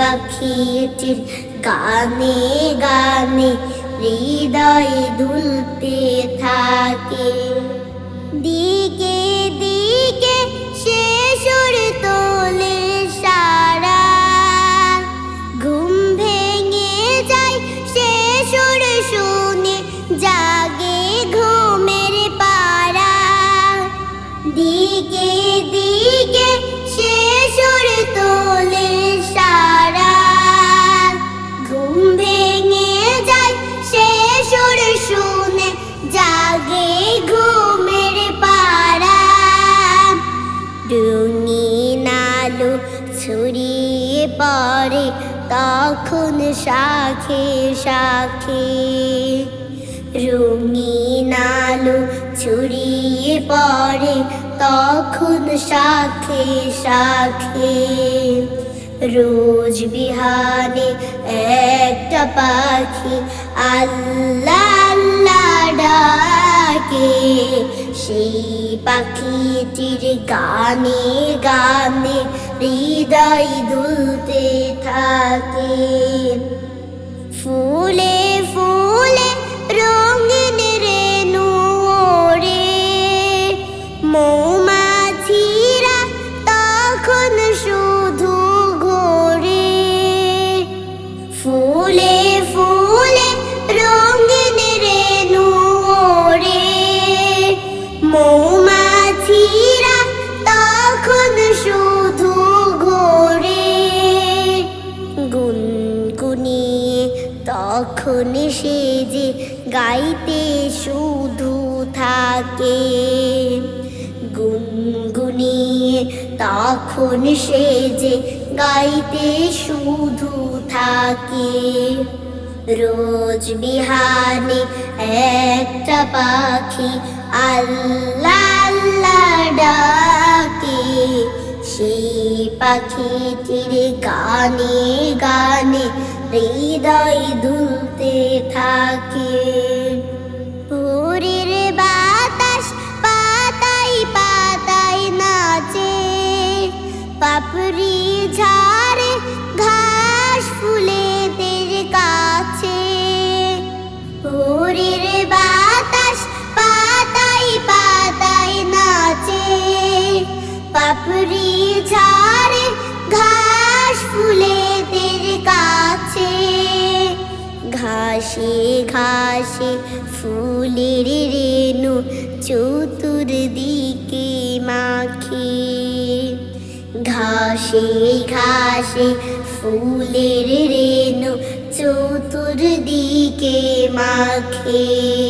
পাখিটির গানে গানে হৃদয় দুলতে থাকে। দিকে ছড়িয়ে পড়ে তখন শাখে শাখে। রঙিন আলো ছড়িয়ে পড়ে তখন শাখে শাখে। রোজ বিহানে একটা পাখি আল্লাহ আল্লাহ ডাকে। সেই পাখিটির গানে গানে হৃদয় দুলতে থাকে ফুল তখন সে যে গাইতে শুধু থাকে। গুনগুনিয়ে তখন সে যে গাইতে শুধু থাকে। রোজ বিহানে একটা পাখি আল্লাহ আল্লাহ ডাকে। সেই পাখিটির গানে গানে হৃদয় দুলতে থাকে। ঘাসে ঘাসে ফুলের রেণু চতুর্দিকে মাখে। ঘাসে ঘাসে ফুলের রেণু চতুর্দিকে মাখে।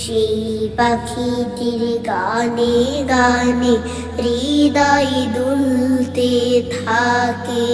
সেই পাখিটির গানে গানে হৃদয় দুলতে থাকে।